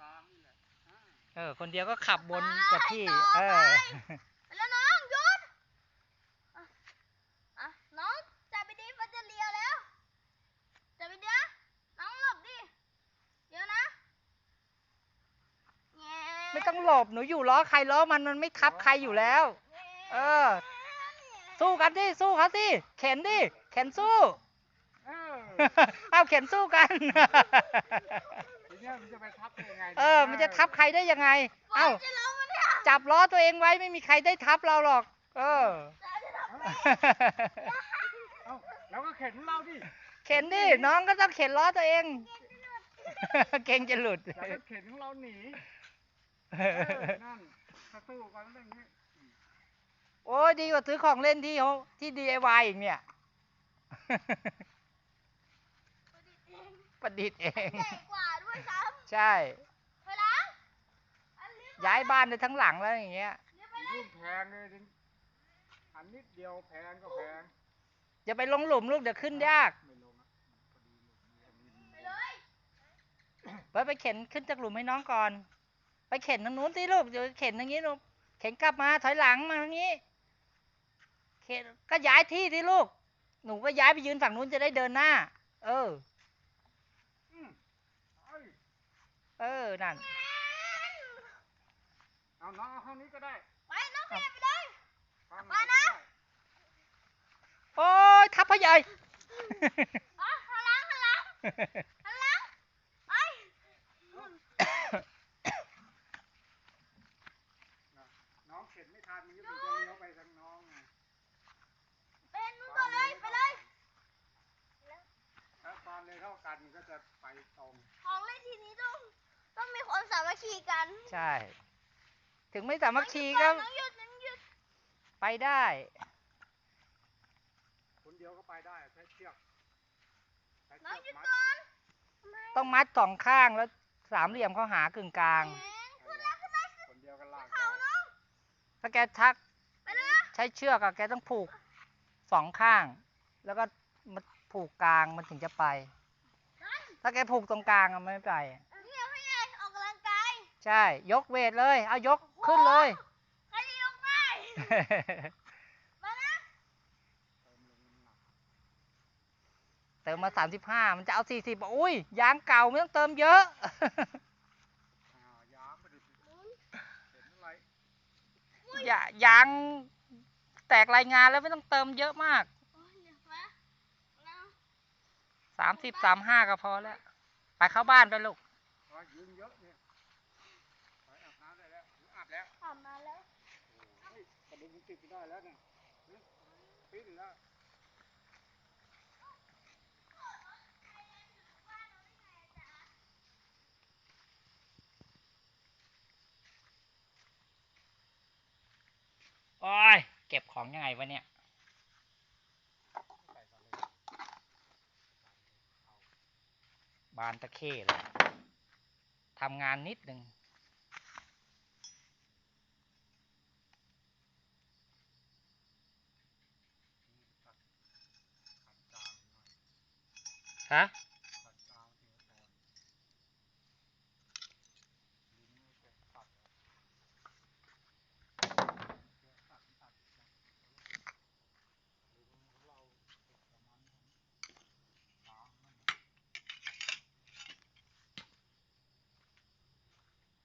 กลางนี่แหละอ่าเออ คนเดียวก็ขับบนกับที่ เออแล้วน้องหยุดอะอะน้องจับไปดิมันจะเลียวแล้วจับไปดิน้องหลบดิเดี๋ยวนะแง่ไม่ต้องหลบหนูอยู่ล้อใครล้อมันมันไม่ทับใครอยู่แล้ว เออ สู้กันดิสู้เขาสิเข็นดิเข็นสู้ เออ เอาเข็นสู้กันที เนี้ยมันจะไปทับได้ยังไงเออ มันจะทับใครได้ยังไง เอ้า จะล้มมันเนี่ยจับล้อตัวเองไว้ไม่มีใครได้ทับเราหรอก เออจะล้มเอ้าแล้วก็เข็นเราดิเข็นดิ น้องก็ต้องเข็นล้อตัวเอง เก่งจะหลุดอย่าให้เข็นของเราหนีเออนั่นถ้าสู้กันเรื่องนี้โอ้ยดีกว่าซื้อของเล่นที่เขาที่ DIY อีกเนี่ย ประดิษฐ์เอง ใหญ่กว่า ด้วยซ้ใช่ำไปล้างอันนี้ย้ายบ้านได้ทั้งหลังแล้วอย่างเงี้ยเดี๋ยวไปรุ่นแพงเลยดิอันนิดเดียวแพงก็แพงอย่าไปลงหลุมลูกเดี๋ยวขึ้นยาก ไม่ลงอะพอดีหลุมมันมีไปเลยไปไปเข็นขึ้นจากหลุมให้น้องก่อน ไปเข็นทางนู้นสิลูกเดี๋ยวเข็นทางนี้ลูก เข็นกลับมาถอยหลังมาทางนี้ เข็นก็ย้ายที่สิลูก หนูก็ย้ายไปยืนฝั่งนู้นจะได้เดินหน้า เอออืมเอ้ย เออ นั่น เอาน้องเอาห้องนี้ก็ได้ไปน้องขยับไปเลย ห้องมาไหนนะก็ได้โอ้ย ทับพ่อใหญ่ อ๋อหันหลังหันหลังหันหลังไปน้องเข็นไม่ทันมันก็มันจะเลี้ยวไปทางน้องไงเป็นนู้นก่อนเลยไปเลย ถ้าความเร็วเท่ากันมันก็จะไปตรงามัคคีกันใช่ ถึงไม่สามัคคีก็น้องหยุดน้องหยุดไปได้ คนเดียวก็ไปได้ใช้เชือกใช้น้องหเชืยุอกดมัดก่อนต้องมัดสองข้างแล้วสามเหลี่ยมเข้าหากึ่งกลาง แหมขึ้นแล้วขึ้นแล้วขึ้นคนเดียวก็ลากเขาได้น้องถ้าแกชักไปเลย ใช้เชือกอะแกต้องผูกสองข้าง แล้วก็มาผูกกลางมันถึงจะไปนั่นถ้าแกผูกตรงกลางอะไม่ไปนี่พี่ใหญ่ออกกำลังกาย ใช่ ยกเวทเลย เอายกขึ้นเลย ใครจะยกได้ มานะเติมมาสามสิบห้ามันจะเอาสี่สิบอุ้ย ยางเก่าไม่ต้องเติมเยอะอ่ายางไม่ได้เห็นอะไรอย่ายางแตกรายงานแล้วไม่ต้องเติมเยอะมาก โอ้ยเดี๋ยวมาแล้วสามสิบสามห้าก็พอแล้ว ไปเข้าบ้านไปลูกอ๋อยืนเยอะเนี่ยไปอาบน้ำได้ แล้วอาบแล้วผ่านมาแล้วโอ้ยกระดุมมันติดไม่ได้แล้วเนี่ยนี่ปิดแล้วโอ้ยเก็บของยังไงวะเนี่ยบานตะเข้เลยทำงานนิดหนึ่ง ฮะ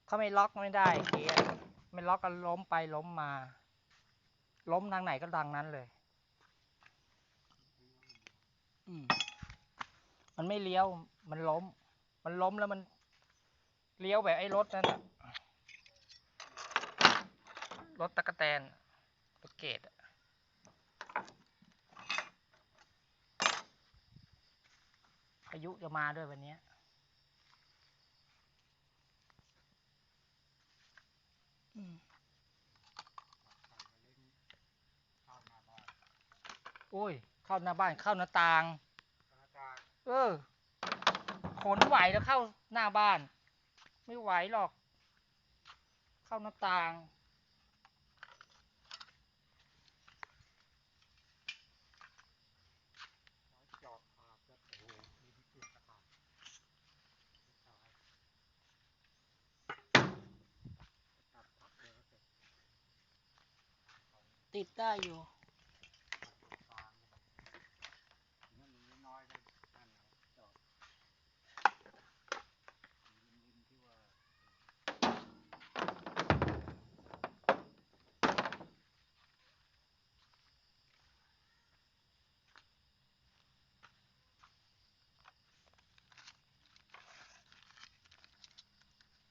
เขาไม่ล็อกไม่ได้เกียร์ไม่ล็อกก็ล้มไปล้มมา ล้มทางไหนก็ทางนั้นเลย อืม มันไม่เลี้ยว มันล้ม มันล้มแล้วมันเลี้ยวแบบไอ้รถนั่นน่ะรถตะกะแตนรถเกตอะพายุจะมาด้วยวันเนี้ยอืมโอ้ย เข้าหน้าบ้าน เข้าหน้าต่าง เออ ขนไหวแล้วเข้าหน้าบ้าน ไม่ไหวหรอก เข้าหน้าต่าง ติดได้อยู่